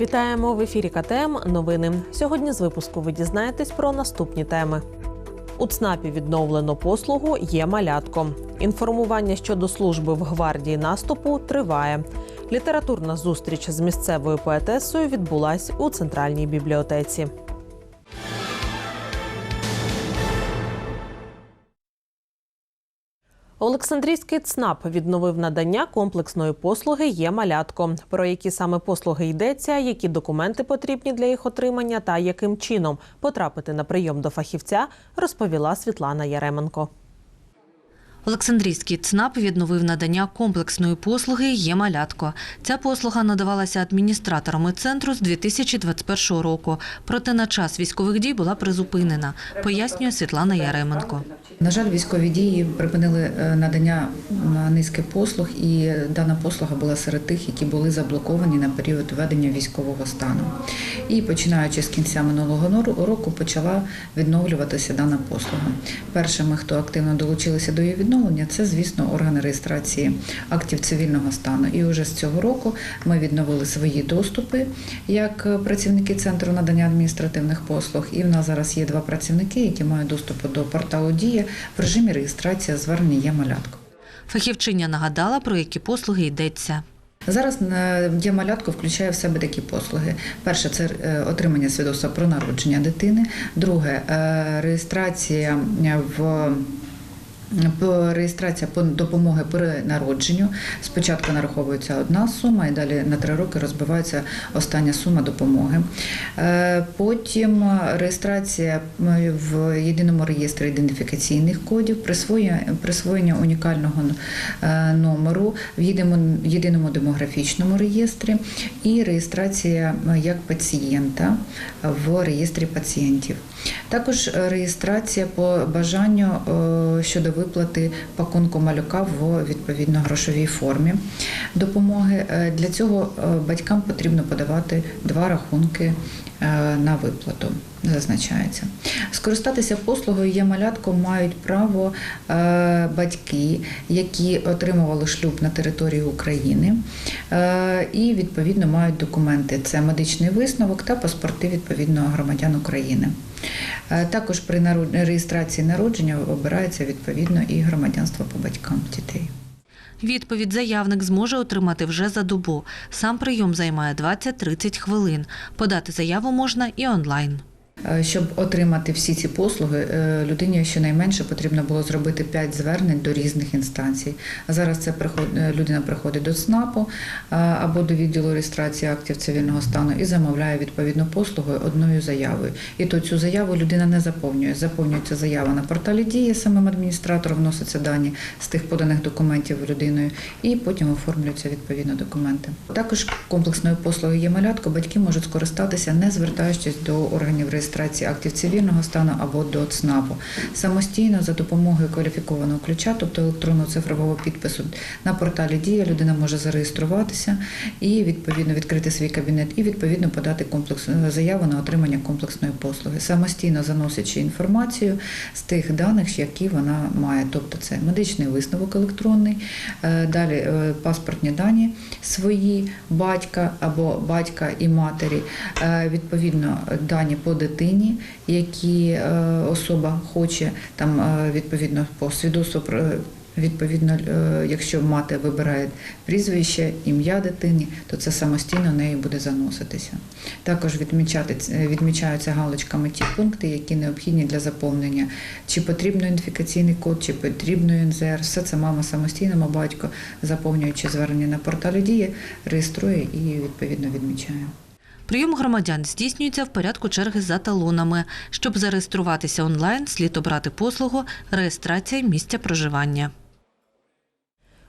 Вітаємо в ефірі КТМ. Новини. Сьогодні з випуску ви дізнаєтесь про наступні теми. У ЦНАПі відновлено послугу є малятко. Інформування щодо служби в гвардії наступу триває. Літературна зустріч з місцевою поетесою відбулась у центральній бібліотеці. Олександрійський ЦНАП відновив надання комплексної послуги є малятко. Про які саме послуги йдеться, які документи потрібні для їх отримання та яким чином потрапити на прийом до фахівця, розповіла Світлана Яременко. Олександрійський ЦНАП відновив надання комплексної послуги «Є малятко». Ця послуга надавалася адміністраторами центру з 2021 року. Проте на час військових дій була призупинена, пояснює Світлана Яременко. На жаль, військові дії припинили е, надання низки послуг, і дана послуга була серед тих, які були заблоковані на період введення військового стану. І починаючи з кінця минулого року почала відновлюватися дана послуга. Першими, хто активно долучилися до її відновлення, це, звісно, органи реєстрації актів цивільного стану. І вже з цього року ми відновили свої доступи як працівники центру надання адміністративних послуг. І в нас зараз є два працівники, які мають доступ до порталу Дія в режимі реєстрації звернення є малятко. Фахівчиня нагадала, про які послуги йдеться. Зараз е, «Діамалятко» включає в себе такі послуги. Перше це е, отримання свідоцтва про народження дитини. Друге е, реєстрація в. Реєстрація по допомоги при народженню. Спочатку нараховується одна сума, і далі на три роки розбивається остання сума допомоги. Е, Потім реєстрація в єдиному реєстрі ідентифікаційних кодів, присвоєння, присвоєння унікального е, номеру в єдиному, демографічному реєстрі і реєстрація як пацієнта в реєстрі пацієнтів. Також е, реєстрація по бажанню е, щодо виплати пакунку малюка в відповідно грошовій формі допомоги. Е, Для цього батькам потрібно подавати два рахунки на виплату. Зазначається. Скористатися послугою є малятком мають право е, батьки, які отримували шлюб на території України е, і відповідно мають документи. Це медичний висновок та паспорти відповідно громадян України. Е, Також при реєстрації народження обирається відповідно і громадянство по батькам дітей. Відповідь заявник зможе отримати вже за добу. Сам прийом займає 20-30 хвилин. Подати заяву можна і онлайн. Е, Щоб отримати всі ці послуги, е, людині щонайменше потрібно було зробити 5 звернень до різних інстанцій. Зараз це е, людина приходить до ЦНАПу е, або до відділу реєстрації актів цивільного стану і замовляє відповідну послугу одною заявою. І то цю заяву людина не заповнює. Заповнюється заява на порталі дії самим адміністратором, вносяться дані з тих поданих документів людиною, і потім оформлюються відповідно документи. Також комплексною послугою є малятко. Батьки можуть скористатися, не звертаючись до органів реєстрації актів цивільного стану або до ЦНАПу. Самостійно за допомогою кваліфікованого ключа, тобто електронного цифрового підпису на порталі Дія людина може зареєструватися і відповідно відкрити свій кабінет і відповідно подати комплекс заяву на отримання комплексної послуги, самостійно заносячи інформацію з тих даних, які вона має. Тобто це медичний висновок електронний, е, далі е, паспортні дані свої батька або батька і матері, е, відповідно дані по дитині, які е, особа хоче там е, відповідно по свідоцтву про. Відповідно, е, якщо мати вибирає прізвище, ім'я дитині, то це самостійно нею буде заноситися. Також відмічати, відмічаються галочками ті пункти, які необхідні для заповнення. Чи потрібно ідентифікаційний код, чи потрібно НЗР. Все це мама самостійно, а батько, заповнюючи звернення на порталі Дія, реєструє і відповідно відмічає. Прийом громадян здійснюється в порядку черги за талонами. Щоб зареєструватися онлайн, слід обрати послугу реєстрація місця проживання.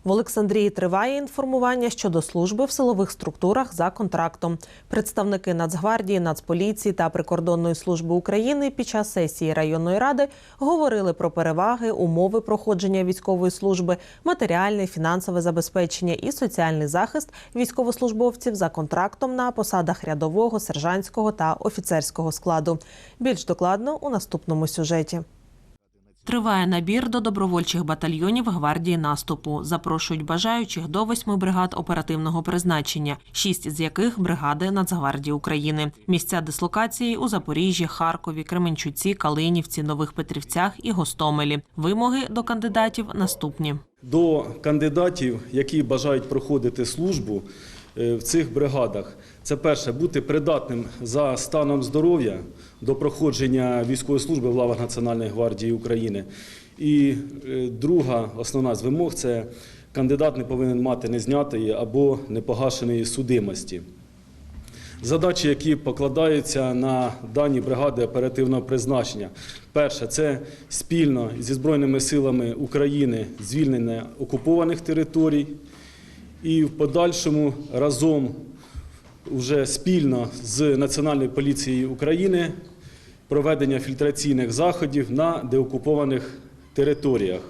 В Олександрії триває інформування щодо служби в силових структурах за контрактом. Представники Нацгвардії, Нацполіції та Прикордонної служби України під час сесії районної ради говорили про переваги, умови проходження військової служби, матеріальне, фінансове забезпечення і соціальний захист військовослужбовців за контрактом на посадах рядового, сержантського та офіцерського складу. Більш докладно у наступному сюжеті. Триває набір до добровольчих батальйонів гвардії наступу. Запрошують бажаючих до восьми бригад оперативного призначення, шість з яких бригади Нацгвардії України. Місця дислокації у Запоріжжі, Харкові, Кременчуці, Калинівці, Нових Петрівцях і Гостомелі. Вимоги до кандидатів наступні. до кандидатів, які бажають проходити службу в цих бригадах. Це перше бути придатним за станом здоров'я до проходження військової служби в лавах Національної гвардії України. І е, друга основна з вимог це кандидат не повинен мати незнятої або непогашеної судимості. Задачі, які покладаються на дані бригади оперативного призначення. Перше це спільно зі Збройними силами України звільнення окупованих територій, і в подальшому разом вже спільно з Національною поліцією України проведення фільтраційних заходів на деокупованих територіях.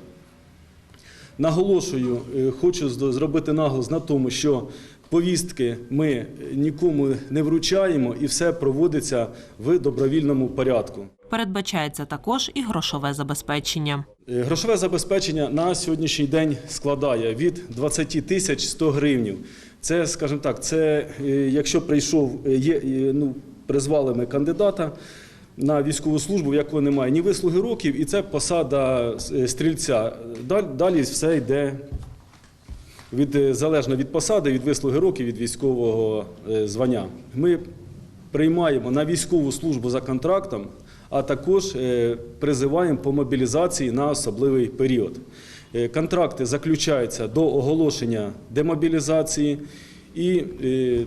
Наголошую, е, хочу зробити наголос на тому, що повістки ми нікому не вручаємо і все проводиться в добровільному порядку. Передбачається також і грошове забезпечення. Е, Грошове забезпечення на сьогоднішній день складає від 20 тисяч 100 гривнів. Це, скажімо так, це е, якщо прийшов, е, є, ну, призвали ми кандидата на військову службу, в якого немає ні вислуги років, і це посада стрільця. Далі, все йде від, залежно від посади, від вислуги років, від військового звання. Ми приймаємо на військову службу за контрактом, а також е, призиваємо по мобілізації на особливий період. Е, Контракти заключаються до оголошення демобілізації і е,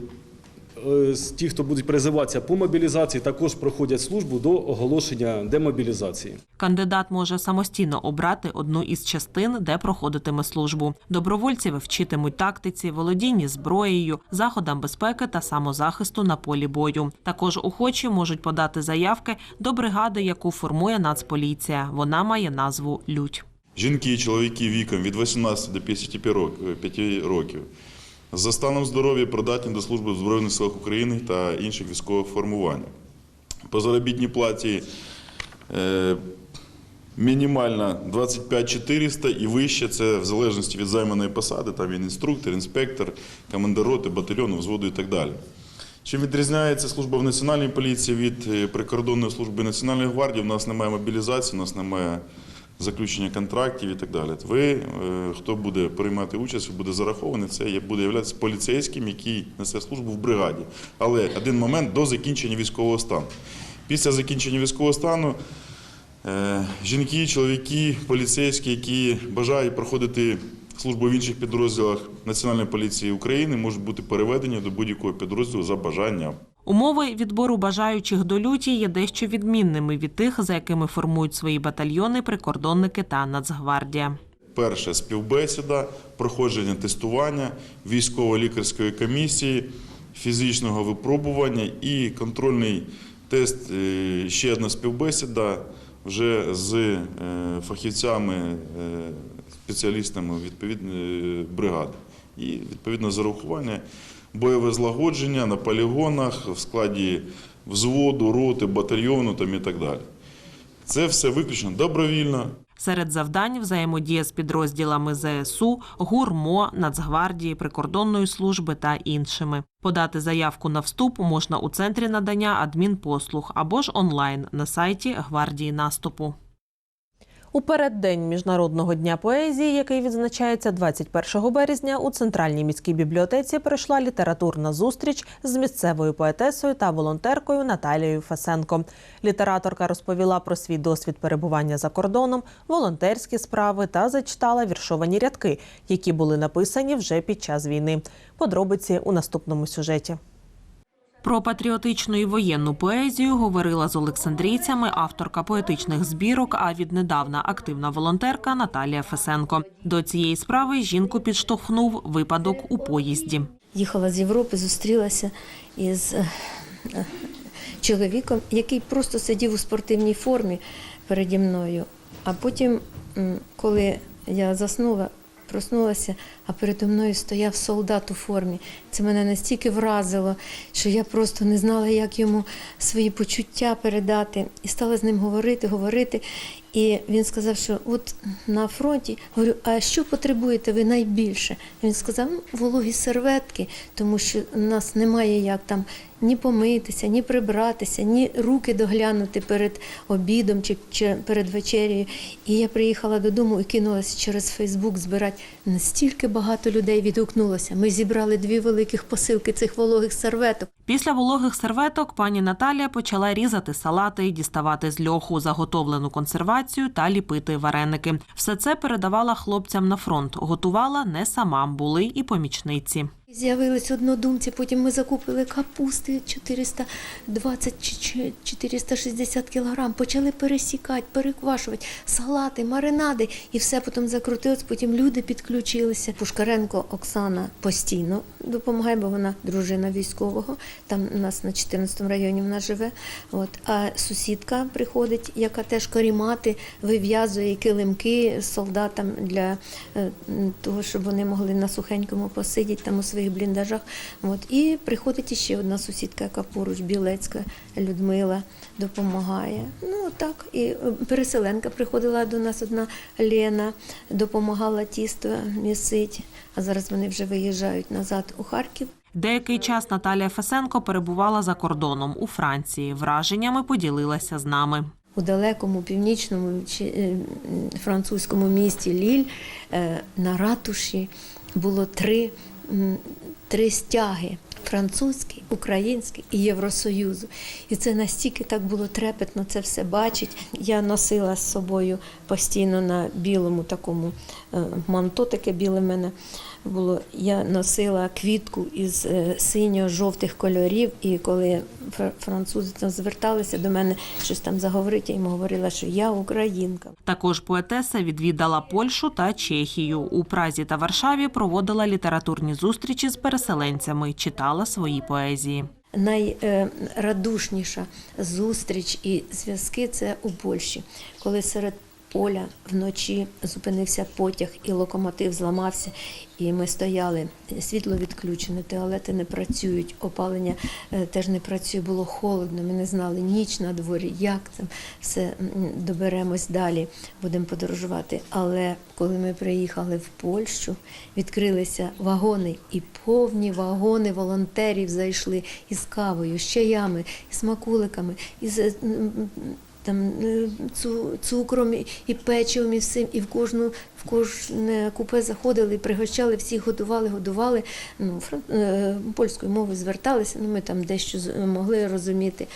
з ті, хто будуть призиватися по мобілізації, також проходять службу до оголошення демобілізації. Кандидат може самостійно обрати одну із частин, де проходитиме службу. Добровольці вчитимуть тактиці, володінні зброєю, заходам безпеки та самозахисту на полі бою. Також охочі можуть подати заявки до бригади, яку формує Нацполіція. Вона має назву Лють. Жінки і чоловіки віком від 18 до 55 рок- 5 років за станом здоров'я придатні до служби в Збройних силах України та інших військових формувань. По заробітній платі е, мінімальна 25 400 і вище це в залежності від займаної посади, там він інструктор, інспектор, командир роти, батальйону, взводу і так далі. Чим відрізняється служба в національній поліції від е, прикордонної служби Національної гвардії? У нас немає мобілізації, у нас немає заключення контрактів і так далі. Ви, е, хто буде приймати участь, буде зарахований, це буде являтися поліцейським, який несе службу в бригаді. Але один момент до закінчення військового стану. Після закінчення військового стану е, жінки, чоловіки, поліцейські, які бажають проходити службу в інших підрозділах Національної поліції України, можуть бути переведені до будь-якого підрозділу за бажанням. Умови відбору бажаючих до люті є дещо відмінними від тих, за якими формують свої батальйони прикордонники та Нацгвардія. Перше співбесіда, проходження тестування, військово-лікарської комісії, фізичного випробування і контрольний тест. е, Ще одна співбесіда вже з е, фахівцями, е, спеціалістами відповідної бригади. І відповідно зарахування, бойове злагодження на полігонах в складі взводу, роти, батальйону там і так далі. Це все виключно добровільно. Серед завдань взаємодія з підрозділами ЗСУ, ГУРМО, Нацгвардії, прикордонної служби та іншими. Подати заявку на вступ можна у центрі надання адмінпослуг або ж онлайн на сайті Гвардії наступу. У переддень міжнародного дня поезії, який відзначається 21 березня, у центральній міській бібліотеці пройшла літературна зустріч з місцевою поетесою та волонтеркою Наталією Фасенко. Літераторка розповіла про свій досвід перебування за кордоном, волонтерські справи та зачитала віршовані рядки, які були написані вже під час війни. Подробиці у наступному сюжеті. Про патріотичну і воєнну поезію говорила з олександрійцями авторка поетичних збірок, а віднедавна активна волонтерка Наталія Фесенко. До цієї справи жінку підштовхнув випадок у поїзді. Їхала з Європи, зустрілася із е, е, чоловіком, який просто сидів у спортивній формі переді мною. А потім, коли я заснула, проснулася, а передо мною стояв солдат у формі. Це мене настільки вразило, що я просто не знала, як йому свої почуття передати. І стала з ним говорити, говорити. І він сказав, що от на фронті говорю, а що потребуєте ви найбільше? Він сказав, ну, вологі серветки, тому що у нас немає як там ні помитися, ні прибратися, ні руки доглянути перед обідом чи, чи перед вечерею. І я приїхала додому і кинулася через Фейсбук збирати. Настільки багато людей відгукнулося. Ми зібрали дві великих посилки цих вологих серветок. Після вологих серветок пані Наталія почала різати салати, діставати з льоху заготовлену консервацію та ліпити вареники. Все це передавала хлопцям на фронт. Готувала не сама, були і помічниці. З'явились однодумці, потім ми закупили капусти 420 чи- чи 460 кілограм, почали пересікати, переквашувати, салати, маринади, і все потім закрутилось, потім люди підключилися. Пушкаренко Оксана постійно допомагає, бо вона дружина військового, там у нас на 14 районі вона живе. От. А сусідка приходить, яка теж корімати, вив'язує килимки солдатам для е, того, щоб вони могли на сухенькому посидіти там у своїх бліндажах. От. І приходить іще одна сусідка, яка поруч, Білецька Людмила, допомагає. Ну так. І е, переселенка приходила до нас одна Лена, допомагала тісто місить. А зараз вони вже виїжджають назад у Харків. Деякий час Наталія Фесенко перебувала за кордоном у Франції. Враженнями поділилася з нами. у далекому північному е, французькому місті Ліль е, на ратуші було три, три стяги. Французький, український і Євросоюзу. І це настільки так було трепетно це все бачить. Я носила з собою постійно на білому такому е, манто, таке біле мене було. Я носила квітку із е, синьо-жовтих кольорів, і коли фр- французи там зверталися до мене щось там заговорити, я їм говорила, що я українка. Також поетеса відвідала Польщу та Чехію. У Празі та Варшаві проводила літературні зустрічі з переселенцями, читала свої поезії. Найрадушніша зустріч і зв'язки це у Польщі, коли серед поля вночі зупинився потяг і локомотив зламався, і ми стояли. Світло відключене, туалети не працюють, опалення е, теж не працює, було холодно. Ми не знали ніч на дворі, як це все доберемось далі, будемо подорожувати. Але коли ми приїхали в Польщу, відкрилися вагони, і повні вагони волонтерів зайшли із кавою, з чаями, із смакуликами, із там е, цукром і- печивом, і всім, і в кожну в кожне купе заходили, пригощали, всіх годували, годували. Ну, е, польською мовою зверталися, ну ми там дещо могли розуміти.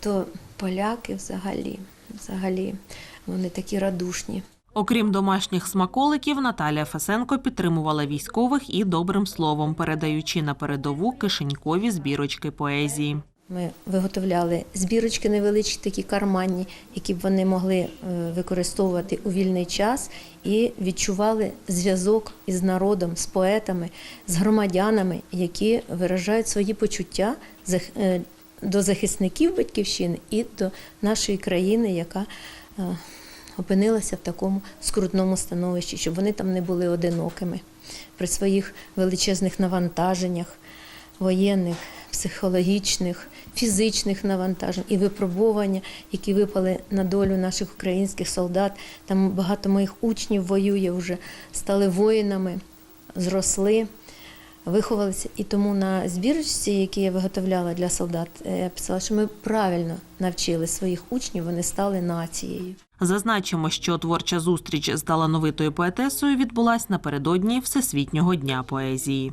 То поляки взагалі, взагалі, вони такі радушні. Окрім домашніх смаколиків, Наталія Фесенко підтримувала військових і добрим словом, передаючи на передову кишенькові збірочки поезії. Ми виготовляли збірочки невеличкі, такі карманні, які б вони могли е, використовувати у вільний час і відчували зв'язок із народом, з поетами, з громадянами, які виражають свої почуття е, до захисників батьківщини і до нашої країни, яка е, опинилася в такому скрутному становищі, щоб вони там не були одинокими при своїх величезних навантаженнях воєнних, психологічних, фізичних навантажень і випробування, які випали на долю наших українських солдат. Там багато моїх учнів воює вже, стали воїнами, зросли, виховалися. І тому на збірочці, які я виготовляла для солдат, е, я писала, що ми правильно навчили своїх учнів, вони стали нацією. Зазначимо, що творча зустріч з талановитою поетесою відбулась напередодні Всесвітнього дня поезії.